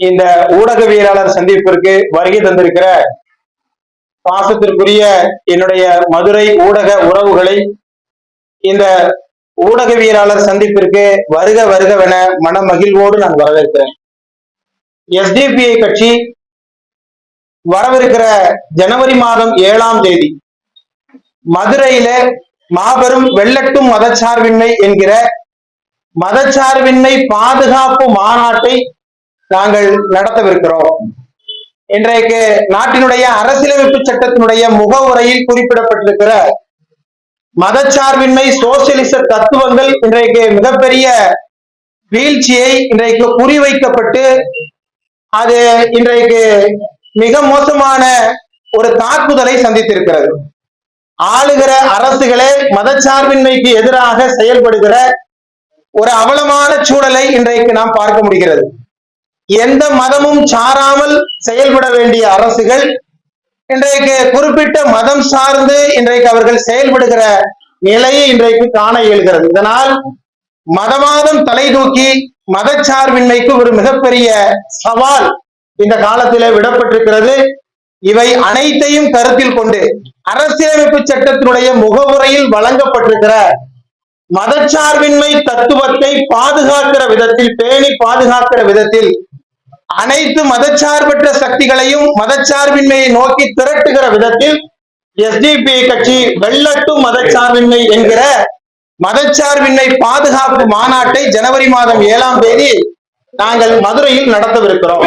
இந்த ஊடகவியலாளர் சந்திப்பிற்கு வருகை தந்திருக்கிற பாசத்திற்குரிய என்னுடைய மதுரை ஊடக உறவுகளை இந்த ஊடகவியலாளர் சந்திப்பிற்கு வருக வருகவென மன மகிழ்வோடு நான் வரவேற்கிறேன். எஸ்டிபிஐ கட்சி வரவிருக்கிற ஜனவரி மாதம் ஏழாம் தேதி மதுரையில மாபெரும் வெள்ளட்டும் மதச்சார்பின்மை என்கிற மதச்சார்பின்மை பாதுகாப்பு மாநாட்டை நாங்கள் நடத்தவிருக்கிறோம். இன்றைக்கு நாட்டினுடைய அரசியலமைப்பு சட்டத்தினுடைய முகவுரையில் குறிப்பிடப்பட்டிருக்கிற மதச்சார்பின்மை சோசியலிச தத்துவங்கள் இன்றைக்கு மிகப்பெரிய வீழ்ச்சியை இன்றைக்கு குறிவைக்கப்பட்டு அது இன்றைக்கு மிக மோசமான ஒரு தாக்குதலை சந்தித்திருக்கிறது. ஆளுகிற அரசுகளே மதச்சார்பின்மைக்கு எதிராக செயல்படுகிற ஒரு அவலமான சூழலை இன்றைக்கு நாம் பார்க்க முடிகிறது. எந்த மதமும் சாராமல் செயல்பட வேண்டிய அரசுகள் இன்றைக்கு குறிப்பிட்ட மதம் சார்ந்து இன்றைக்கு அவர்கள் செயல்படுகிற நிலையை இன்றைக்கு காண இயல்கிறது. இதனால் மதவாதம் தலை தூக்கி மதச்சார்பின்மைக்கு ஒரு மிகப்பெரிய சவால் இந்த காலத்தில விடப்பட்டிருக்கிறது. இவை அனைத்தையும் கருத்தில் கொண்டு அரசியலமைப்பு சட்டத்தினுடைய முகவுரையில் வழங்கப்பட்டிருக்கிற மதச்சார்பின்மை தத்துவத்தை பாதுகாக்கிற விதத்தில் பேணி பாதுகாக்கிற விதத்தில் அனைத்து மதச்சார்பற்ற சக்திகளையும் மதச்சார்பின்மையை நோக்கி திரட்டுகிற விதத்தில் எஸ்டிபி கட்சி வெள்ளட்டும் மதச்சார்பின்மை என்கிற மதச்சார்பின்மை பாதுகாப்பு மாநாட்டை ஜனவரி மாதம் ஏழாம் தேதி நாங்கள் மதுரையில் நடத்தவிருக்கிறோம்.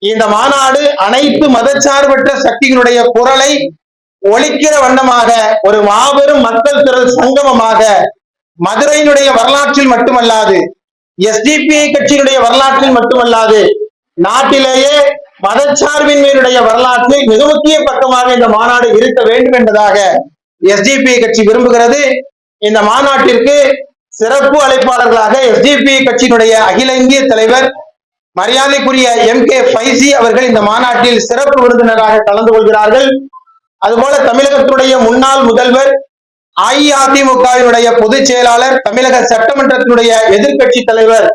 இந்த மாநாடு அனைத்து மதச்சார்பற்ற சக்திகளுடைய குரலை ஒழிக்கிற வண்ணமாக ஒரு மாபெரும் மக்கள் திரள் சங்கமமாக மதுரையினுடைய வரலாற்றில் மட்டுமல்லாது எஸ்டிபிஐ கட்சியினுடைய வரலாற்றில் மட்டுமல்லாது நாட்டிலேயே மதச்சார்பின்மையினுடைய வரலாற்றில் மிக முக்கிய பக்கமாக இந்த மாநாடு இருக்க வேண்டும் என்பதாக எஸ்டிபி கட்சி விரும்புகிறது. இந்த மாநாட்டிற்கு சிறப்பு அழைப்பாளர்களாக எஸ்டிபி கட்சியினுடைய அகில இந்திய தலைவர் மரியாதைக்குரிய எம் கே ஃபைசி அவர்கள் இந்த மாநாட்டில் சிறப்பு விருந்தினராக கலந்து கொள்கிறார்கள். அதுபோல தமிழகத்தினுடைய முன்னாள் முதல்வர் அஇஅதிமுகவினுடைய பொதுச் செயலாளர் தமிழக சட்டமன்றத்தினுடைய எதிர்க்கட்சி தலைவர்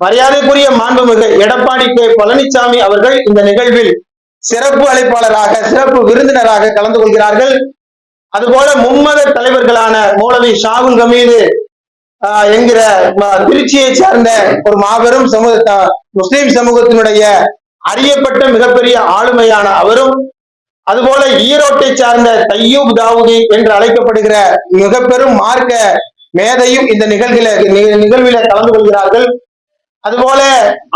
மரியாதைக்குரிய மாண்புமிகு எடப்பாடி கே. பழனிசாமி அவர்கள் இந்த நிகழ்வில் சிறப்பு அழைப்பாளராக சிறப்பு விருந்தினராக கலந்து கொள்கிறார்கள். அதுபோல மும்மத தலைவர்களான மௌலவி ஷாகுல் கமீது என்கிற திருச்சியை சார்ந்த ஒரு மாபெரும் சமூக முஸ்லிம் சமூகத்தினுடைய அறியப்பட்ட மிகப்பெரிய ஆளுமையான அவரும் அதுபோல ஈரோட்டை சார்ந்த தையூப் தாவூதி என்று அழைக்கப்படுகிற மிக பெரும் மார்க்க மேதையும் இந்த நிகழ்வில நிகழ்வில கலந்து கொள்கிறார்கள். அதுபோல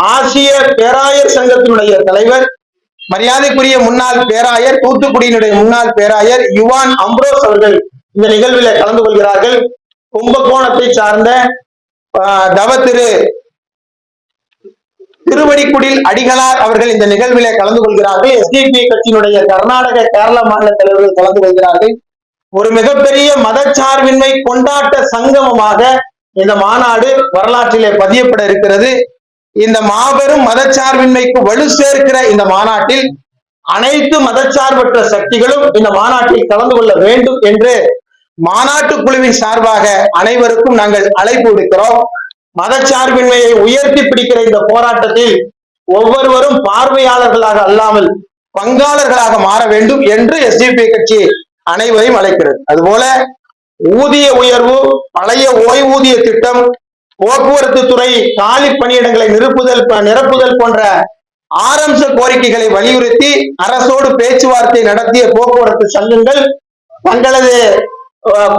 ஆசிய பேராயர் சங்கத்தினுடைய தலைவர் மரியாதைக்குரிய முன்னாள் பேராயர் தூத்துக்குடியினுடைய முன்னாள் பேராயர் யுவான் அம்ப்ரோஸ் அவர்கள் இந்த நிகழ்வில கலந்து கொள்கிறார்கள். கும்பகோணத்தை சார்ந்த ஆஹ், தவ திரு திருவடிக்குடில் அடிகளார் அவர்கள் இந்த நிகழ்வில கலந்து கொள்கிறார்கள். எஸ்டிபி கட்சியினுடைய கர்நாடக கேரள மாநில தலைவர்கள் கலந்து கொள்கிறார்கள். ஒரு மிகப்பெரிய மதச்சார்பின்மை கொண்டாட்ட சங்கமமாக இந்த மாநாடு வரலாற்றிலே பதியப்பட இருக்கிறது. இந்த மாபெரும் மதச்சார்பின்மைக்கு வலு சேர்க்கிற இந்த மாநாட்டில் அனைத்து மதச்சார்பற்ற சக்திகளும் இந்த மாநாட்டில் கலந்து கொள்ள வேண்டும் என்று மாநாட்டு குழுவின் சார்பாக அனைவருக்கும் நாங்கள் அழைப்பு விடுக்கிறோம். மதச்சார்பின்மையை உயர்த்தி பிடிக்கிற இந்த போராட்டத்தில் ஒவ்வொருவரும் பார்வையாளர்களாக அல்லாமல் பங்காளர்களாக மாற வேண்டும் என்று எஸ்டிபி கட்சி அனைவரையும் அழைக்கிறது. அதுபோல ஊதிய உயர்வு பழைய ஓய்வூதிய திட்டம் போக்குவரத்து துறை காலி பணியிடங்களை நிரப்புதல் நிரப்புதல் போன்ற ஆரம்ச கோரிக்கைகளை வலியுறுத்தி அரசோடு பேச்சுவார்த்தை நடத்திய போக்குவரத்து சங்கங்கள் தங்களது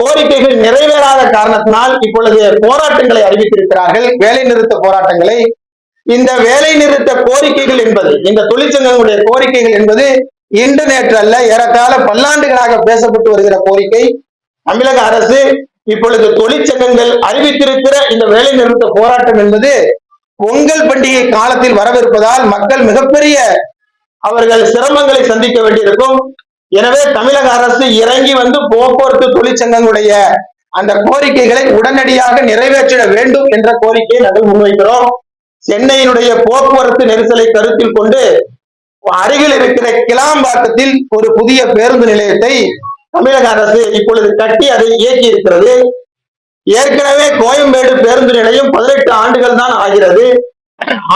கோரிக்கைகள் நிறைவேறாத காரணத்தினால் இப்பொழுது போராட்டங்களை அறிவித்திருக்கிறார்கள். வேலை நிறுத்த போராட்டங்களை. இந்த வேலை நிறுத்த கோரிக்கைகள் என்பது இந்த தொழிற்சங்கங்களுடைய கோரிக்கைகள் என்பது இன்று நேற்று அல்ல ஏறக்கால பல்லாண்டுகளாக பேசப்பட்டு வருகிற கோரிக்கை. தமிழக அரசு இப்பொழுது தொழிற்சங்கங்கள் அறிவித்திருக்கிற இந்த வேலை நிறுத்த போராட்டம் என்பது பொங்கல் பண்டிகை காலத்தில் வரவிருப்பதால் மக்கள் மிகப்பெரிய அவர்கள் சிரமங்களை சந்திக்க வேண்டியிருக்கும். எனவே தமிழக அரசு இறங்கி வந்து போக்குவரத்து தொழிற்சங்கங்களுடைய அந்த கோரிக்கைகளை உடனடியாக நிறைவேற்றிட வேண்டும் என்ற கோரிக்கையை நாங்கள் முன்வைக்கிறோம். சென்னையினுடைய போக்குவரத்து நெரிசலை கருத்தில் கொண்டு அருகில் இருக்கிற கிளாம்பாக்கத்தில் ஒரு புதிய பேருந்து நிலையத்தை தமிழக அரசு இப்பொழுது கட்டி அதை இயக்கி இருக்கிறது ஏற்கனவே கோயம்பேடு பேருந்து நிலையம் பதினெட்டு ஆண்டுகள் தான் ஆகிறது.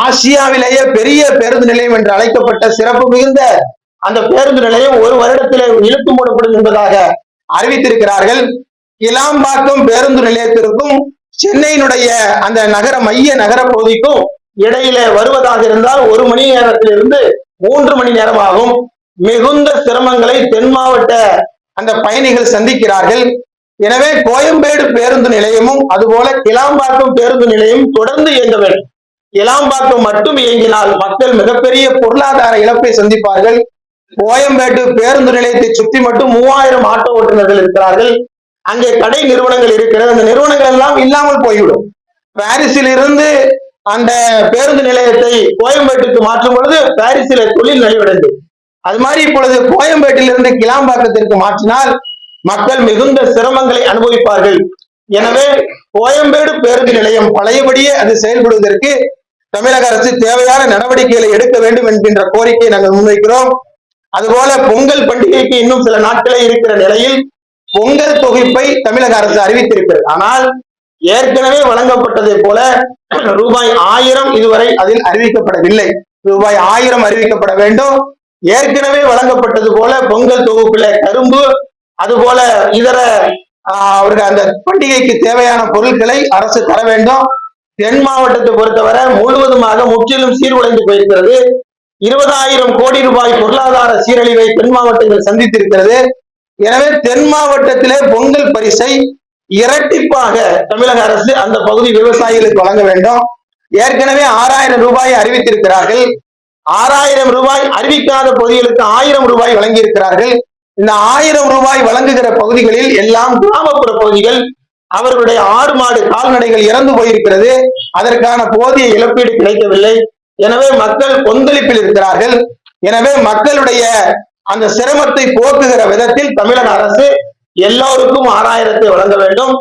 ஆசியாவிலேயே பெரிய பேருந்து நிலையம் என்று அழைக்கப்பட்ட சிறப்பு மிகுந்த அந்த பேருந்து நிலையம் ஒரு வருடத்திலே இழுத்து மூடப்படும் என்பதாக அறிவித்திருக்கிறார்கள். இலாம்பாக்கம் பேருந்து நிலையத்திற்கும் சென்னையினுடைய அந்த நகர மைய நகர பகுதிக்கும் இடையில வருவதாக இருந்தால் ஒரு மணி நேரத்திலிருந்து மூன்று மணி நேரம் ஆகும் மிகுந்த சிரமங்களை தென் மாவட்ட அந்த பயணிகள் சந்திக்கிறார்கள். எனவே கோயம்பேடு பேருந்து நிலையமும் அதுபோல கிளாம்பாக்கம் பேருந்து நிலையம் தொடர்ந்து இயங்க வேண்டும் இளாம்பாக்கம் மட்டும் இயங்கினால் மக்கள் மிகப்பெரிய பொருளாதார இழப்பை சந்திப்பார்கள். கோயம்பேட்டு பேருந்து நிலையத்தை சுற்றி மட்டும் மூவாயிரம் ஆட்டோ ஓட்டுநர்கள் இருக்கிறார்கள். அங்கே கடை நிறுவனங்கள் இருக்கிறது. அந்த நிறுவனங்கள் எல்லாம் இல்லாமல் போய்விடும். பாரிஸில் இருந்து அந்த பேருந்து நிலையத்தை கோயம்பேட்டுக்கு மாற்றும் பொழுது பாரிஸில் தொழில் நலிவடைந்தது. அது மாதிரி இப்பொழுது கோயம்பேட்டிலிருந்து கிளாம்பாக்கத்திற்கு மாற்றினால் மக்கள் மிகுந்த சிரமங்களை அனுபவிப்பார்கள். எனவே கோயம்பேடு பேருந்து நிலையம் பழையபடியே அது செயல்படுவதற்கு தமிழக அரசு தேவையான நடவடிக்கைகளை எடுக்க வேண்டும் என்கின்ற கோரிக்கையை நாங்கள் முன்வைக்கிறோம். அதுபோல பொங்கல் பண்டிகைக்கு இன்னும் சில நாட்களே இருக்கிற நிலையில் பொங்கல் தொகுப்பை தமிழக அரசு அறிவித்திருக்கிறது. ஆனால் ஏற்கனவே வழங்கப்பட்டதை போல ரூபாய் ஆயிரம் இதுவரை அதில் அறிவிக்கப்படவில்லை. ரூபாய் ஆயிரம் அறிவிக்கப்பட வேண்டும். ஏற்கனவே வழங்கப்பட்டது போல பொங்கல் தொகுப்புல கரும்பு அதுபோல இதர ஆஹ், அவருக்கு அந்த பண்டிகைக்கு தேவையான பொருட்களை அரசு தர வேண்டும். தென் மாவட்டத்தை பொறுத்தவரை முழுவதுமாக முற்றிலும் சீர்குலைந்து போயிருக்கிறது. இருபதாயிரம் கோடி ரூபாய் பொருளாதார சீரழிவை தென் மாவட்டங்கள் சந்தித்திருக்கிறது. எனவே தென் மாவட்டத்திலே பொங்கல் பரிசை இரட்டிப்பாக தமிழக அரசு அந்த பகுதி விவசாயிகளுக்கு வழங்க வேண்டும். ஏற்கனவே ஆறாயிரம் ரூபாய் அறிவித்திருக்கிறார்கள். ஆறாயிரம் ரூபாய் அறிவிக்காத பகுதிகளுக்கு ஆயிரம் ரூபாய் வழங்கியிருக்கிறார்கள். இந்த ஆயிரம் ரூபாய் வழங்குகிற பகுதிகளில் எல்லாம் கிராமப்புற பகுதிகள் அவர்களுடைய ஆடு மாடு கால்நடைகள் இறந்து போயிருக்கிறது. அதற்கான போதிய இழப்பீடு கிடைக்கவில்லை. எனவே மக்கள் கொந்தளிப்பில் இருக்கிறார்கள். எனவே மக்களுடைய அந்த சிரமத்தை போக்குகிற விதத்தில் தமிழக அரசு எல்லோருக்கும் ஆறாயிரத்தை வழங்க வேண்டும்.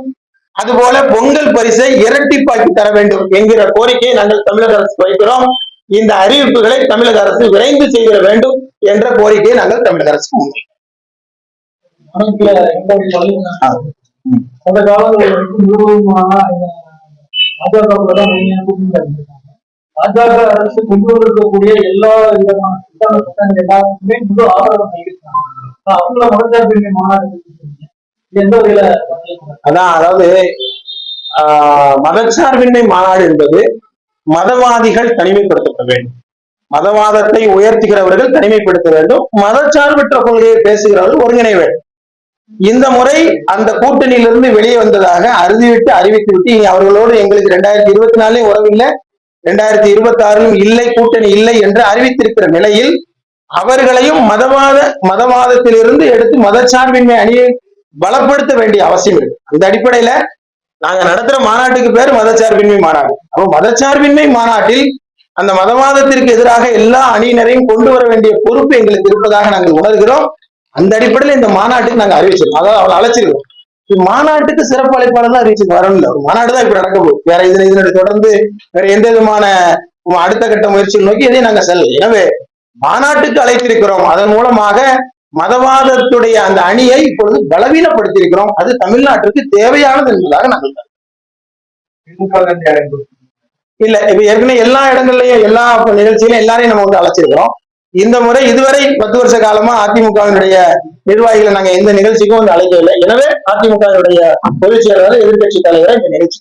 அதுபோல பொங்கல் பரிசை இரட்டிப்பாக்கி தர வேண்டும் என்கிற கோரிக்கையை நாங்கள் தமிழக அரசு வைக்கிறோம். இந்த அறிவிப்புகளை தமிழக அரசு விரைந்து செய்திட வேண்டும் என்ற கோரிக்கையை நாங்கள் தமிழக அரசு பாஜக அரசு கொண்டு வந்திருக்கக்கூடிய எல்லா விதமான திட்டங்கள் திட்டங்கள் எல்லாத்துக்குமே முழு ஆதரவு இருக்காங்க அவங்கள மதச்சார்பின்மை மாநாடு எந்த வகையில? அதான் அதாவது ஆஹ், மதச்சார்பின்மை மாநாடு என்பது மதவாதிகள் தனிமைப்படுத்தப்பட வேண்டும். மதவாதத்தை உயர்த்துகிறவர்கள் தனிமைப்படுத்த வேண்டும். மதச்சார்பற்ற கொள்கையை பேசுகிறவர்கள் ஒருங்கிணை வேண்டும். இந்த முறை அந்த கூட்டணியிலிருந்து வெளியே வந்ததாக அறுதிவிட்டு அறிவித்து விட்டு இனி அவர்களோடு எங்களுக்கு ரெண்டாயிரத்தி இருபத்தி நாலுலயும் உறவில்லை ரெண்டாயிரத்தி இருபத்தி ஆறிலும் இல்லை கூட்டணி இல்லை என்று அறிவித்திருக்கிற நிலையில் அவர்களையும் மதவாத மதவாதத்திலிருந்து எடுத்து மதச்சார்பின்மை அணியை பலப்படுத்த வேண்டிய அவசியம் இருக்கு. அந்த அடிப்படையில நாங்க நடத்துற மாநாட்டுக்கு பேர் மதச்சார்பின்மை மாநாடு. அப்போ மதச்சார்பின்மை மாநாட்டில் அந்த மதவாதத்திற்கு எதிராக எல்லா அணியினரையும் கொண்டு வர வேண்டிய பொறுப்பு எங்களுக்கு இருப்பதாக நாங்கள் உணர்கிறோம். அந்த அடிப்படையில் இந்த மாநாட்டுக்கு நாங்க அறிவிச்சிருக்கோம். அதாவது அவளை அழைச்சிருக்கோம். மாநாட்டுக்கு சிறப்பு அழைப்பாளர் தான் அறிவிச்சு வரணும் ஒரு மாநாடு தான் இப்ப நடக்க போகுது. வேற இதனை இதனை தொடர்ந்து வேற எந்த விதமான அடுத்த கட்ட முயற்சிகள் நோக்கி எதையும் நாங்க செல்ல எனவே மாநாட்டுக்கு அழைத்திருக்கிறோம். அதன் மூலமாக மதவாதத்துடைய அந்த அணியை இப்பொழுது பலவீனப்படுத்தியிருக்கிறோம். அது தமிழ்நாட்டிற்கு தேவையானது என்பதாக நாங்கள் இல்ல இப்ப ஏற்கனவே எல்லா இடங்கள்லயும் எல்லா நிகழ்ச்சியிலும் எல்லாரையும் நம்ம வந்து அழைச்சிருக்கிறோம். இந்த முறை இதுவரை பத்து வருஷ காலமா அதிமுகவினுடைய நிர்வாகிகளை நாங்க எந்த நிகழ்ச்சிக்கும் வந்து அழைக்கவில்லை. எனவே அதிமுகவினுடைய பொதுச் செயலாளர் எதிர்கட்சி தலைவரை இந்த நிகழ்ச்சி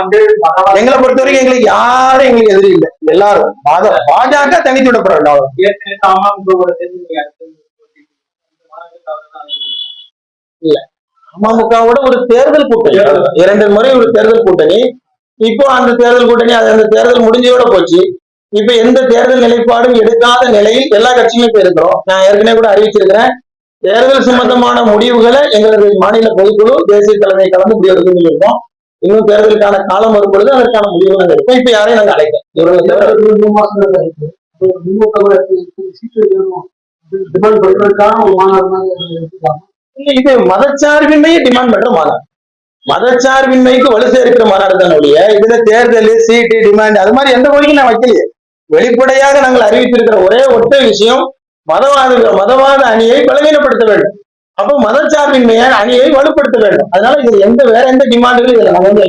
வந்து எங்களை பொறுத்த வரைக்கும் எங்களுக்கு யாரும் எங்களுக்கு எதிரி இல்லை. எல்லாரும். பாஜக தனித்து விடப்பட வேண்டும் அவ்வளவுதான். ஏற்கனவே அமமுகவோட சேர்ந்து நீங்க அடுத்து போட்டியிட்டு இல்ல. அமமுகவோட ஒரு தேர்தல் கூட்டணி. இரண்டு முறை ஒரு தேர்தல் கூட்டணி. இப்போ அந்த தேர்தல் கூட்டணி அது அந்த தேர்தல் முடிஞ்சோட போச்சு. இப்ப எந்த தேர்தல் நிலைப்பாடும் எடுக்காத நிலையில் எல்லா கட்சியுமே இப்ப இருக்கிறோம். நான் ஏற்கனவே கூட அறிவிச்சிருக்கிறேன். தேர்தல் சம்பந்தமான முடிவுகளை எங்களது மாநில பொதுக்குழு தேசிய தலைமை கலந்து முடிவு எடுக்க இருக்கோம் இன்னும் தேர்தலுக்கான காலம் வரும் பொழுது அதற்கான முடிவு நாங்கள் எடுப்போம். இப்ப யாரையும் நாங்கள் அழைக்க டிமாண்ட் ஒரு மாநாடு இது மதச்சார்பின்மையை டிமாண்ட் பண்ற மாநாடு. மதச்சார்பின்மைக்கு வலு சேர்க்கிற மாநாடு தான் ஒழிய இதுல தேர்தல் சீட்டு டிமாண்ட் அது மாதிரி எந்த கோரிக்கையும் நான் வைக்கலையே. வெளிப்படையாக நாங்கள் அறிவித்திருக்கிற ஒரே ஒற்றை விஷயம் மதவாத மதவாத அணியை பலவீனப்படுத்த வேண்டும். அப்போ மதச்சார்பின்மையை அணியை வலுப்படுத்த வேண்டும். அதனால இது எந்த வேற எந்த டிமாண்டுகளும் இல்லை நம்ம வந்து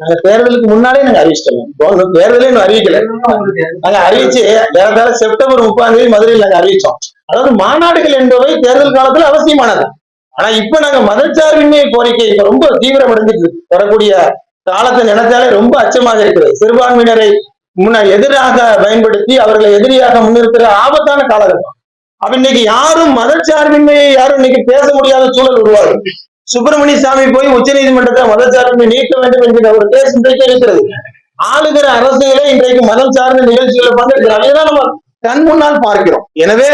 நாங்க தேர்தலுக்கு முன்னாலே நாங்க அறிவிச்சிட்டோம். தேர்தலே இன்னும் அறிவிக்கல. நாங்க அறிவிச்சு ஏறத்தாழ செப்டம்பர் முப்பதாம் தேதி மதுரையில் நாங்க அறிவிச்சோம். அதாவது மாநாடுகள் என்பவை தேர்தல் காலத்துல அவசியமானது. ஆனா இப்ப நாங்க மதச்சார்பின்மை கோரிக்கை இப்ப ரொம்ப தீவிரமடைஞ்சிட்டு இருக்கு வரக்கூடிய காலத்தை நினைச்சாலே ரொம்ப அச்சமாக இருக்குது. சிறுபான்மையினரை முன்ன எதிராக பயன்படுத்தி அவர்களை எதிரியாக முன்னிறுத்துற ஆபத்தான காலகட்டம். அப்ப இன்னைக்கு யாரும் மதச்சார்பின்மையை யாரும் இன்னைக்கு பேச முடியாத சூழல் உருவாகும் சுப்பிரமணிய சாமி போய் உச்ச நீதிமன்றத்தில் மத மதச்சார்பின்மை நீக்க வேண்டும் என்கிற ஒரு கேஸ் இன்றைக்கு இருக்கிறது. ஆளுகிற அரசுகளே இன்றைக்கு மதம் சார்ந்த நிகழ்ச்சிகளை பங்கெடுக்கிறாங்க இதெல்லாம் நம்ம கண் முன்னால் பார்க்கிறோம். எனவே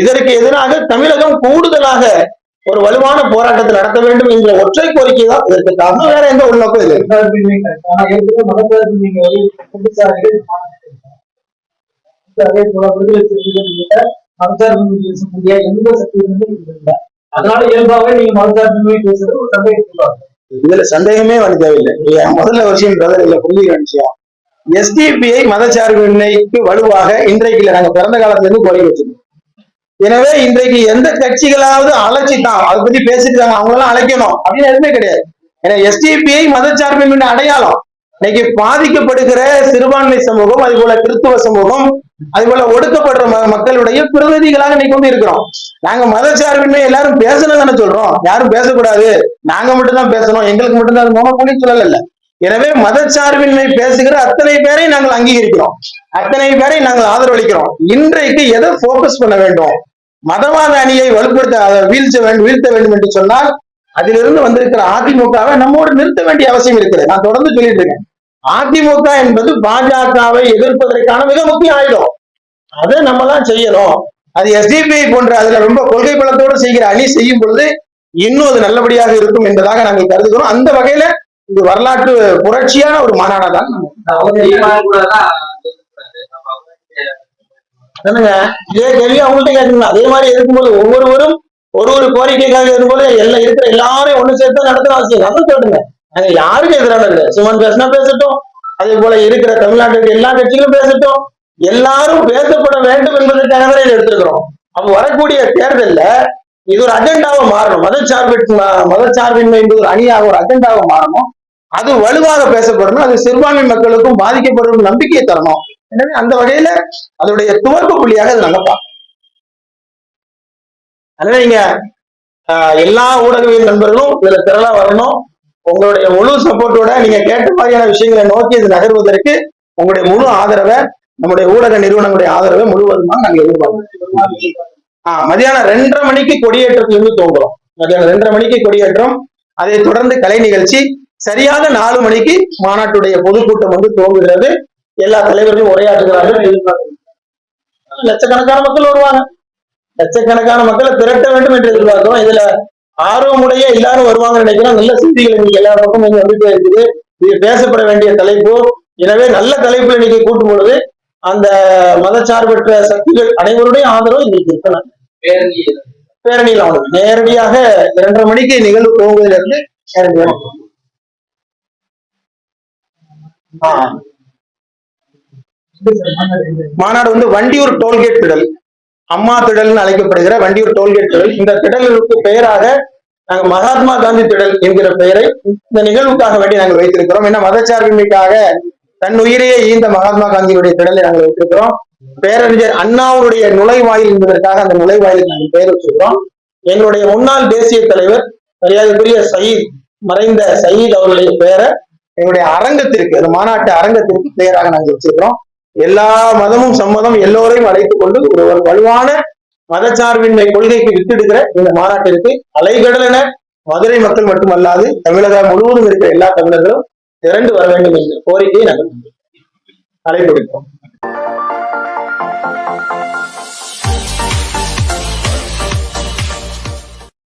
இதற்கு எதிராக தமிழகம் கூடுதலாக ஒரு வலுவான போராட்டத்தை நடத்த வேண்டும் என்ற ஒற்றை கோரிக்கை தான் இதற்கு காரணம். வேற எந்த உள்நோக்கம் இல்லை. மதசார்பின்மை எந்த அதனால இயல்பாகவே நீங்க மதசார்பின்மை பேசுறது ஒரு சந்தேகம் இதுல சந்தேகமே வந்து தேவையில்லை முதல்ல விஷயம் பிரதர் இல்ல புரிஞ்சுக்கிற விஷயம் எஸ்டிபிஐ மதச்சார்பின்மைக்கு வலுவாக இன்றைக்கு இல்ல நாங்க பிறந்த காலத்துல இருந்து கோரிக்கை வச்சிருக்கோம். எனவே இன்றைக்கு எந்த கட்சிகளாவது அழைச்சிட்டான் அதை பத்தி பேசிட்டு இருக்காங்க அவங்களெல்லாம் அழைக்கணும். அப்படின்னு எதுவுமே கிடையாது. ஏன்னா எஸ்டிபிஐ மதச்சார்பின்மை அடையாளம் இன்னைக்கு பாதிக்கப்படுகிற சிறுபான்மை சமூகம் அது போல கிறிஸ்துவ சமூகம் அது போல ஒடுக்கப்படுற மக்களுடைய பிரதிநிதிகளாக இன்னைக்கு வந்து இருக்கிறோம். நாங்க மதச்சார்பின்மை எல்லாரும் பேசணும் தானே சொல்றோம். யாரும் பேசக்கூடாது. நாங்க மட்டும்தான் பேசணும். எங்களுக்கு மட்டும்தான் அது மோனோபோலி சொல்லல இல்ல எனவே மதச்சார்பின்மை பேசுகிற அத்தனை பேரை நாங்கள் அங்கீகரிக்கிறோம். அத்தனை பேரை நாங்கள் ஆதரவளிக்கிறோம். இன்றைக்கு எதை போக்கஸ் பண்ண வேண்டும்? மதவாத அணியை வலுப்படுத்த அதை வீழ்த்த வேண்டும் வீழ்த்த வேண்டும் என்று சொன்னால் அதிலிருந்து வந்திருக்கிற அதிமுகவை நம்மோடு நிறுத்த வேண்டிய அவசியம் இருக்கிறது நான் தொடர்ந்து சொல்லிட்டு இருக்கேன். அதிமுக என்பது பாஜகவை எதிர்ப்பதற்கான மிக முக்கிய ஆயுதம். அதை நம்ம தான் செய்யணும். அது எஸ்டிபிஐ போன்ற அதுல ரொம்ப கொள்கை பலத்தோடு செய்கிற அணி செய்யும் பொழுது இன்னும் அது நல்லபடியாக இருக்கும் என்பதாக நாங்கள் கருதுகிறோம். அந்த வகையில இது வரலாற்று புரட்சியான ஒரு மாநாடா தான் என்னங்க இதே கேள்வி அவங்கள்ட்ட கேட்கணும் அதே மாதிரி இருக்கும்போது ஒவ்வொருவரும் ஒரு ஒரு கோரிக்கைக்காக இருக்கும்போது எல்லாம் இருக்கிற எல்லாரையும் ஒண்ணு சேர்த்து நடத்துற அவசியம் அதை கேட்டுங்க நாங்க யாருக்கு எதிரான இல்லை. சுமன் பேசினா பேசட்டும். அதே போல இருக்கிற தமிழ்நாட்டுக்கு எல்லா கட்சிகளும் பேசட்டும். எல்லாரும் பேசப்பட வேண்டும் என்பதற்காக தான் இதை எடுத்திருக்கிறோம் அப்ப வரக்கூடிய தேர்தல்ல இது ஒரு அஜெண்டாவை மாறணும். மதச்சார்பு மதச்சார்பின்மை என்பது ஒரு அணியாக ஒரு அஜெண்டாவை மாறணும். அது வலுவாக பேசப்படணும். அது சிறுபான்மை மக்களுக்கும் பாதிக்கப்படும் நம்பிக்கையை தரணும். எனவே அந்த வகையில அதோடைய துவக்க புள்ளியாக அது நாங்க பார்க்கணும் அதனால நீங்க எல்லா ஊடகவியல் நண்பர்களும் இதுல திரளா வரணும். உங்களுடைய முழு சப்போர்ட்டோட நீங்க கேட்ட மாதிரியான விஷயங்களை நோக்கி இது நகர்வதற்கு உங்களுடைய முழு ஆதரவை நம்முடைய ஊடக நிறுவனங்களுடைய ஆதரவை முழுவதுமாக நாங்க எதிர்பார்க்கிறோம். ஆஹ் மதியானம் ரெண்டரை மணிக்கு கொடியேற்றத்திலிருந்து துவங்குறோம் மதியானம் ரெண்டரை மணிக்கு கொடியேற்றம் அதை தொடர்ந்து கலை நிகழ்ச்சி சரியாக நாலு மணிக்கு மாநாட்டுடைய பொதுக்கூட்டம் வந்து துவங்குகிறது. எல்லா தலைவர்களும் உரையாற்றுகிறார்கள். எதிர்பார்க்கிறோம். லட்சக்கணக்கான மக்கள் வருவாங்க. லட்சக்கணக்கான மக்களை திரட்ட வேண்டும் என்று எதிர்பார்க்கிறோம். இதுல ஆர்வமுடைய எல்லாரும் வருவாங்கன்னு நினைக்கிறோம். நல்ல செய்திகள் இன்னைக்கு எல்லா பக்கமும் இங்க வந்துட்டே இருக்குது. இது பேசப்பட வேண்டிய தலைப்பு. எனவே நல்ல தலைப்புல இன்னைக்கு கூட்டும் பொழுது அந்த மதச்சார்பற்ற சக்திகள் அனைவருடைய ஆதரவு இன்னைக்கு இருக்கணும் பேரணியில். அவனுக்கு நேரடியாக இரண்டரை மணிக்கு நிகழ்வு துவங்குவதிலிருந்து நேரடியாக மாநாடு வந்து வண்டியூர் டோல்கேட் திடல் அம்மா திடல்னு அழைக்கப்படுகிற வண்டியூர் டோல்கேட் திடல். இந்த திடலுக்கு பெயராக நாங்கள் மகாத்மா காந்தி திடல் என்கிற பெயரை இந்த நிகழ்வுக்காக வேண்டி நாங்கள் வைத்திருக்கிறோம். ஏன்னா மதச்சார்பின்மைக்காக தன் உயிரையே ஈந்த மகாத்மா காந்தியுடைய திடலை நாங்கள் வைத்திருக்கிறோம். பேரறிஞர் அண்ணாவுடைய நுழைவாயில் என்பதற்காக அந்த நுழைவாயிலுக்கு நாங்கள் பெயர் வச்சிருக்கிறோம். எங்களுடைய முன்னாள் தேசிய தலைவர் மரியாதைக்குரிய சயீத் மறைந்த சயீத் அவர்களுடைய பெயரை எங்களுடைய அரங்கத்திற்கு அந்த மாநாட்டு அரங்கத்திற்கு பெயராக நாங்கள் வச்சிருக்கிறோம். எல்லா மதமும் சம்மதம் எல்லோரையும் அழைத்துக் கொண்டு ஒரு வலுவான மதச்சார்பின்மை கொள்கைக்கு வித்திடுகிற இந்த மாநாட்டிற்கு அலைகடலென மதுரை மக்கள் மட்டுமல்லாது தமிழகம் முழுவதும் இருக்கிற எல்லா தமிழர்களும் திரண்டு வர வேண்டும் என்ற கோரிக்கையை நாங்கள் அழைப்பு விடுத்தோம்